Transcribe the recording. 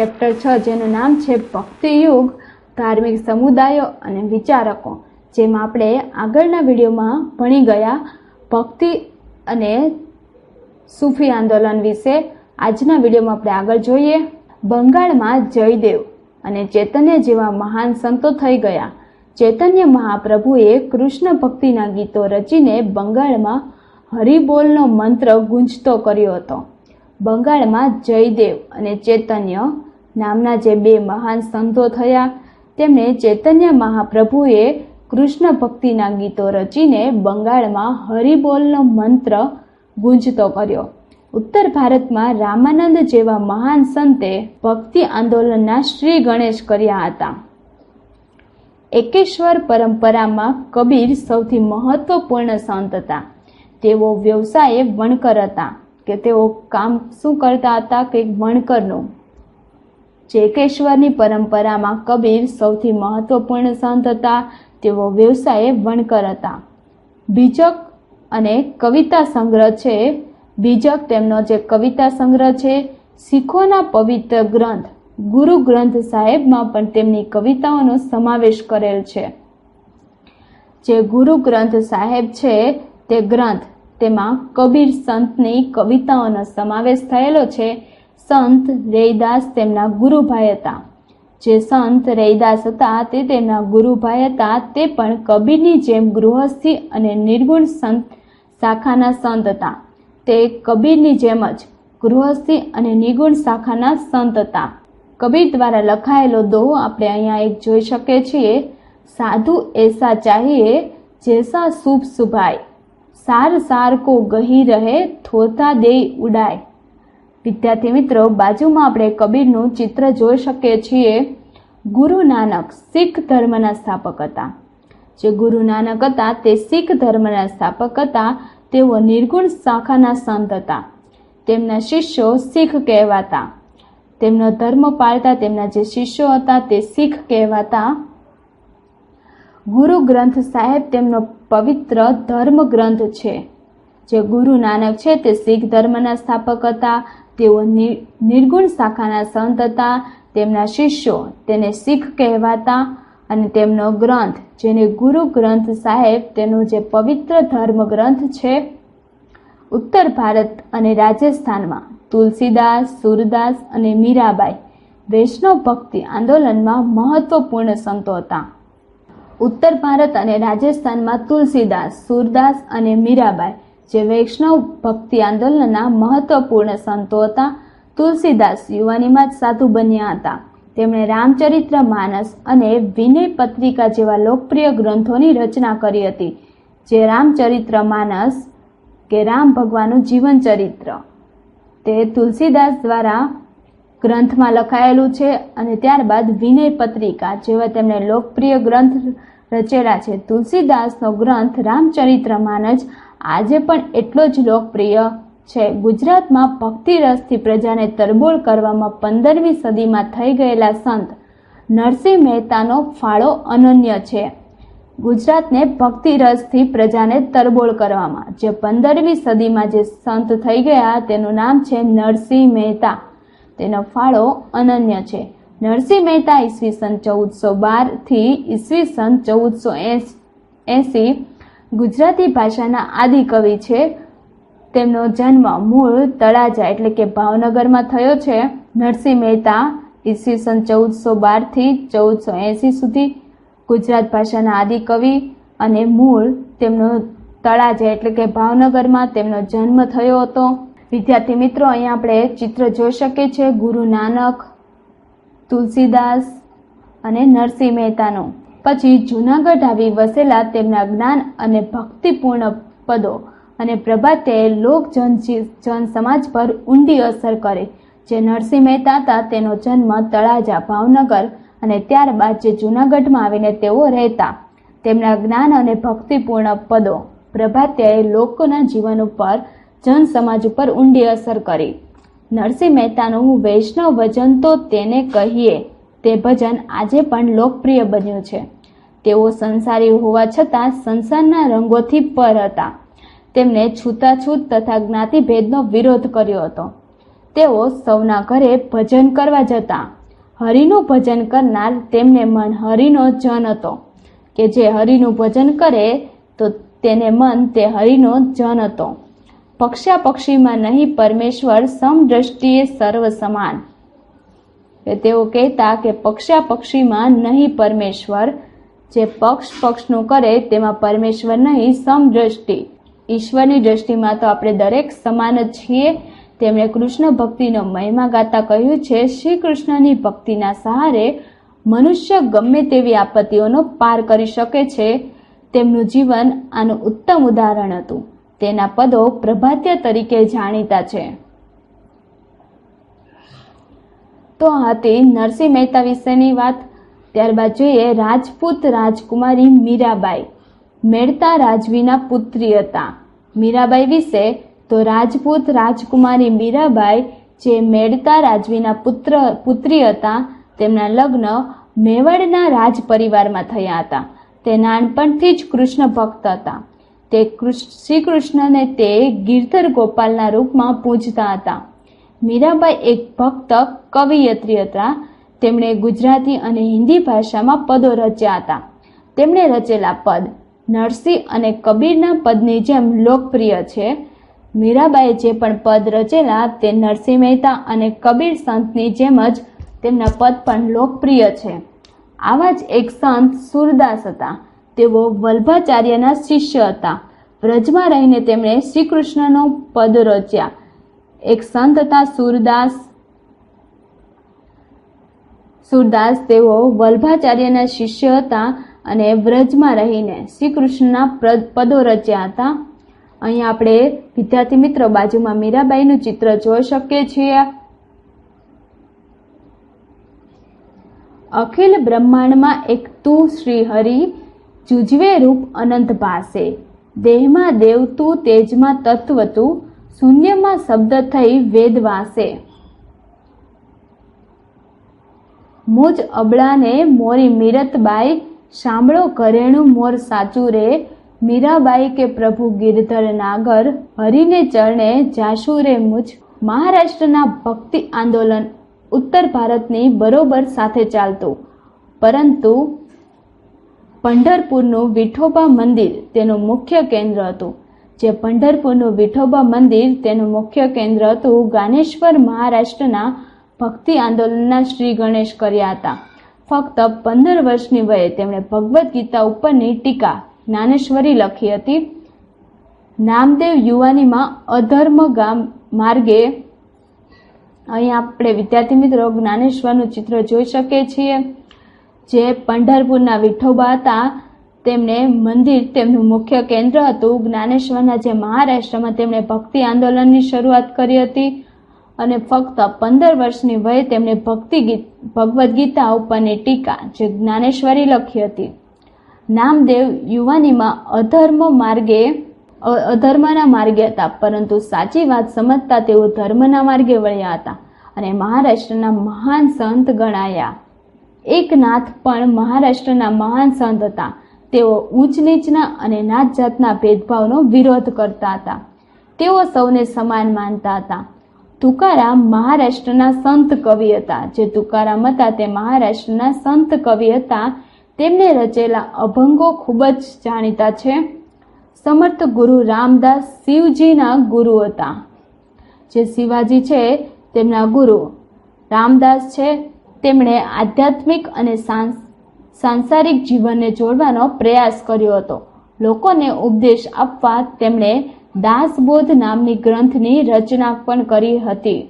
Chapter છ, જેનું નામ છે ભક્તિયુગ, ધાર્મિક સમુદાયો અને વિચારકો, જેમાં આપણે આગળના વિડીયોમાં ભણી ગયા ભક્તિ અને સૂફી આંદોલન વિશે. આજના વિડીયોમાં આપણે આગળ જોઈએ બંગાળમાં જયદેવ અને ચૈતન્ય જેવા મહાન સંતો થઈ ગયા. ચૈતન્ય મહાપ્રભુએ કૃષ્ણ ભક્તિના ગીતો રચીને બંગાળમાં હરિબોલનો મંત્ર ગુંજતો કર્યો હતો. બંગાળમાં જયદેવ અને ચૈતન્ય નામના જે બે મહાન સંતો થયા તેમણે ચૈતન્ય મહાપ્રભુએ કૃષ્ણ ભક્તિના ગીતો રચીને બંગાળમાં હરિબોલનો મંત્ર ગુંજતો કર્યો. ઉત્તર ભારતમાં રામાનંદ જેવા મહાન સંતે ભક્તિ આંદોલનના શ્રી ગણેશ કર્યા હતા. એકેશ્વર પરંપરામાં કબીર સૌથી મહત્વપૂર્ણ સંત હતા. તેઓ વ્યવસાયે વણકર હતા, કે તેઓ કામ શું કરતા હતા કે વણકરનું? જેકેશ્વરની પરંપરામાં કબીર સૌથી મહત્વપૂર્ણ સંત હતા. તેઓ વ્યવસાયે વણકર હતા. બીજક અને કવિતા સંગ્રહ છે. બીજક તેમનો જે કવિતા સંગ્રહ છે, શીખોના પવિત્ર ગ્રંથ, ગુરુ ગ્રંથ સાહેબમાં પણ તેમની કવિતાઓનો સમાવેશ કરેલ છે. જે ગુરુ ગ્રંથ સાહેબ છે, તે ગ્રંથ તેમાં કબીર સંતની કવિતાઓનો સમાવેશ થયેલો છે. સંત રૈદાસ તેમના ગુરુભાઈ હતા. જે સંત રૈદાસ હતા, તે તેમના ગુરુભાઈ હતા. તે પણ કબીરની જેમ ગૃહસ્થી અને નિર્ગુણ સંત શાખાના સંત હતા. તે કબીરની જેમ જ ગૃહસ્થી અને નિર્ગુણ શાખાના સંત હતા. કબીર દ્વારા લખાયેલો દોહો આપણે અહીંયા એક જોઈ શકીએ છીએ. સાધુ એસા ચાહીએ, જેસા શુભ શુભાય સાર સાર કો ગહી રહે, થોતા દેય ઉડાય. વિદ્યાર્થી મિત્રો, બાજુમાં આપણે કબીરનું ચિત્ર જોઈ શકીએ છીએ. ગુરુ નાનક શીખ ધર્મના સ્થાપક હતા. જે ગુરુ નાનક હતા, તે શીખ ધર્મના સ્થાપક હતા. તેઓ નિર્ગુણ શાખાના સંત હતા. તેમના શિષ્યો શીખ કહેવાતા. તેમનો ધર્મ પાળતા તેમના જે શિષ્યો હતા, તે શીખ કહેવાતા. ગુરુ ગ્રંથ સાહેબ તેમનો પવિત્ર ધર્મ ગ્રંથ છે. જે ગુરુ નાનક છે, તે શીખ ધર્મના સ્થાપક હતા. તેઓ નિર્ગુણ શાખાના સંત હતા, તેમના શિષ્યો તેને શીખ કહેવાતા અને તેમનો ગ્રંથ, જેને ગુરુ ગ્રંથ સાહેબ તેનું જે પવિત્ર ધર્મ ગ્રંથ છે, ઉત્તર ભારત અને રાજસ્થાનમાં તુલસીદાસ, સુરદાસ અને મીરાબાઈ વૈષ્ણવ ભક્તિ આંદોલનમાં મહત્વપૂર્ણ સંતો હતા. ઉત્તર ભારત અને રાજસ્થાનમાં તુલસીદાસ, સુરદાસ અને મીરાબાઈ જે વૈષ્ણવ ભક્તિ આંદોલનના મહત્વપૂર્ણ સંતો હતા, તુલસીદાસ યુવાનીમાં જ સાધુ બન્યા હતા. તેમણે રામચરિત્ર માનસ અને વિનય પત્રિકા જેવા લોકપ્રિય ગ્રંથોની રચના કરી હતી, જે રામચરિત્ર માનસ કે રામ ભગવાનનું જીવન ચરિત્ર. તે તુલસીદાસ દ્વારા ગ્રંથમાં લખાયેલું છે અને ત્યારબાદ વિનય પત્રિકા જેવા તેમણે લોકપ્રિય ગ્રંથ રચેલા છે. તુલસીદાસનો ગ્રંથ રામચરિત્ર માનસ આજે પણ એટલો જ લોકપ્રિય છે. ગુજરાતમાં ભક્તિ રસથી પ્રજાને તરબોળ કરવામાં પંદરમી સદીમાં થઈ ગયેલા સંત નરસિંહ મહેતાનો ફાળો અનન્ય છે. ગુજરાતને ભક્તિ રસથી પ્રજાને તરબોળ કરવામાં, જે પંદરમી સદીમાં જે સંત થઈ ગયા, તેનું નામ છે નરસિંહ મહેતા. તેનો ફાળો અનન્ય છે. નરસિંહ મહેતા ઈસવીસન ચૌદસો બારથી ઈસવીસન ચૌદસો એંસી ગુજરાતી ભાષાના આદિકવિ છે. તેમનો જન્મ મૂળ તળાજા એટલે કે ભાવનગરમાં થયો છે. નરસિંહ મહેતા ઈસવીસન ચૌદસો બારથી ચૌદસો એંસી સુધી ગુજરાત ભાષાના આદિકવિ અને મૂળ તેમનો તળાજા એટલે કે ભાવનગરમાં તેમનો જન્મ થયો હતો. વિદ્યાર્થી મિત્રો, અહીંયા આપણે ચિત્ર જોઈ શકીએ છીએ. ગુરુ નાનક, તુલસીદાસ અને નરસિંહ મહેતાનું. પછી જૂનાગઢ આવી વસેલા તેમના જ્ઞાન અને ભક્તિપૂર્ણ પદો અને પ્રભાતે લોક જન સમાજ પર ઊંડી અસર કરી, જે નરસિંહ મહેતા હતા તેનો જન્મ તળાજા, ભાવનગર અને ત્યારબાદ જે જૂનાગઢમાં આવીને તેઓ રહેતા. તેમના જ્ઞાન અને ભક્તિપૂર્ણ પદો પ્રભાત્યાએ લોકોના જીવન ઉપર, જન સમાજ ઉપર ઊંડી અસર કરી. નરસિંહ મહેતાનું વૈષ્ણવ વજન તો તેને કહીએ તે ભજન આજે પણ લોકપ્રિય બન્યું છે. તેઓ સંસારી હોવા છતાં સંસારના રંગોથી પર હતા. તેમણે છૂતાછૂત તથા જ્ઞાતિભેદનો વિરોધ કર્યો હતો. તેઓ સૌના ઘરે ભજન કરવા જતા. હરિનું ભજન કરનાર તેમને મન હરિનો જન હતો. કે જે હરિનું ભજન કરે તો તેને મન તે હરિનો જન હતો. પક્ષા પક્ષીમાં નહીં, પરમેશ્વર સમદ્રષ્ટિએ સર્વ સમાન તેઓ કહેતા કે પક્ષા પક્ષીમાં નહીં પરમેશ્વર. જે પક્ષ પક્ષનું કરે તેમાં પરમેશ્વર નહીં, સમદ્રષ્ટિ. ઈશ્વરની દ્રષ્ટિમાં તો આપણે દરેક સમાન જ છીએ. તેમણે કૃષ્ણ ભક્તિનો મહિમા ગાતા કહ્યું છે શ્રી કૃષ્ણની ભક્તિના સહારે મનુષ્ય ગમે તેવી આપત્તિઓનો પાર કરી શકે છે. તેમનું જીવન આનું ઉત્તમ ઉદાહરણ હતું. તેના પદો પ્રભાત્ય તરીકે જાણીતા છે. તો હતી નરસિંહ મહેતા વિશેની વાત. ત્યારબાદ જોઈએ રાજપૂત રાજકુમારી મીરાબાઈ. મેળતા રાજવીના પુત્રી હતા. મીરાબાઈ વિશે તો રાજપૂત રાજકુમારી મીરાબાઈ જે મેળતા રાજવીના પુત્ર, પુત્રી હતા, તેમના લગ્ન મેવાડના રાજ પરિવારમાં થયા હતા. તે નાનપણથી જ કૃષ્ણ ભક્ત હતા. તે શ્રી કૃષ્ણને તે ગિરધર ગોપાલના રૂપમાં પૂજતા હતા. મીરાબાઈ એક ભક્ત, કવિયત્રી હતા. તેમણે ગુજરાતી અને હિન્દી ભાષામાં પદો રચ્યા હતા. તેમણે રચેલા પદ નરસિંહ અને કબીરના પદની જેમ લોકપ્રિય છે. મીરાબાઈએ જે પણ પદ રચેલા તે નરસિંહ મહેતા અને કબીર સંતની જેમ જ તેમના પદ પણ લોકપ્રિય છે. આવા જ એક સંત સુરદાસ હતા. તેઓ વલ્ભાચાર્યના શિષ્ય હતા. વ્રજમાં રહીને તેમણે શ્રી કૃષ્ણનો પદ રચ્યા. એક સંત હતા સુરદાસ. સુરદાસ તેઓ વલ્ભાચાર્યના શિષ્ય હતા અને વ્રજમાં રહીને શ્રી કૃષ્ણના પદો રચ્યા હતા. અહીંયા આપણે વિદ્યાર્થી મિત્રો બાજુમાં મીરાબાઈનું ચિત્ર જોઈ શકીએ છીએ. અખિલ બ્રહ્માંડમાં એક તું શ્રી હરિ જુજવે રૂપ અનંત ભાસે. દેહમાં દેવ તું તેજમાં તત્વ તું શૂન્યમાં શબ્દ થઈ વેદ વાસે. મુજ અબળાને મોરી મીરતબાઈ સાંભળો ઘરેણું મોર સાચું રે મીરાબાઈ કે પ્રભુ ગિરધર નાગર, હરિને ચરણે જાશુ રે મુજ. મહારાષ્ટ્રના ભક્તિ આંદોલન ઉત્તર ભારતની બરોબર સાથે ચાલતું. પરંતુ પંઢરપુરનું વિઠોબા મંદિર તેનું મુખ્ય કેન્દ્ર હતું. જે પંઢરપુરનું વિઠોબા મંદિર, તેનું મુખ્ય કેન્દ્ર હતું, જ્ઞાનેશ્વર મહારાષ્ટ્રના ભક્તિ આંદોલનના શ્રી ગણેશ કર્યા હતા. ફક્ત પંદર વર્ષની વયે તેમણે ભગવદ્ ગીતા ઉપરની ટીકા જ્ઞાનેશ્વરી લખી હતી. નામદેવ યુવાનીમાં અધર્મ ગામ માર્ગે અહીં આપણે વિદ્યાર્થી મિત્રો જ્ઞાનેશ્વરનું ચિત્ર જોઈ શકીએ છીએ. જે પંઢરપુરના વિઠોબા હતા તેમને મંદિર તેમનું મુખ્ય કેન્દ્ર હતું. જ્ઞાનેશ્વરના જે મહારાષ્ટ્રમાં તેમણે ભક્તિ આંદોલનની શરૂઆત કરી હતી અને ફક્ત પંદર વર્ષની વયે તેમણે ભક્તિ ગીત, ભગવદ્ ગીતા ઉપરની ટીકા જે જ્ઞાનેશ્વરી લખી હતી. નામદેવ યુવાનીમાં અધર્મ માર્ગે અધર્મના માર્ગે હતા, પરંતુ સાચી વાત સમજતા તેઓ ધર્મના માર્ગે વળ્યા હતા અને મહારાષ્ટ્રના મહાન સંત ગણાયા. એકનાથ પણ મહારાષ્ટ્રના મહાન સંત હતા. તેઓ ઊંચ નીચના અને નાત જાતના ભેદભાવનો વિરોધ કરતા હતા. તેઓ સૌને સમાન માનતા હતા. તુકારામ મહારાષ્ટ્રના સંત કવિ હતા. જે તુકારામ હતા, તે મહારાષ્ટ્રના સંત કવિ હતા. તેમને રચેલા અભંગો ખૂબ જ જાણીતા છે. સમર્થ ગુરુ રામદાસ શિવજીના ગુરુ હતા. જે શિવાજી છે, તેમના ગુરુ રામદાસ છે. તેમણે આધ્યાત્મિક અને સાંસ સાંસારિક જીવનને જોડવાનો પ્રયાસ કર્યો હતો. લોકોને ઉપદેશ આપવા તેમણે દાસબોધ નામની ગ્રંથની રચના પણ કરી હતી.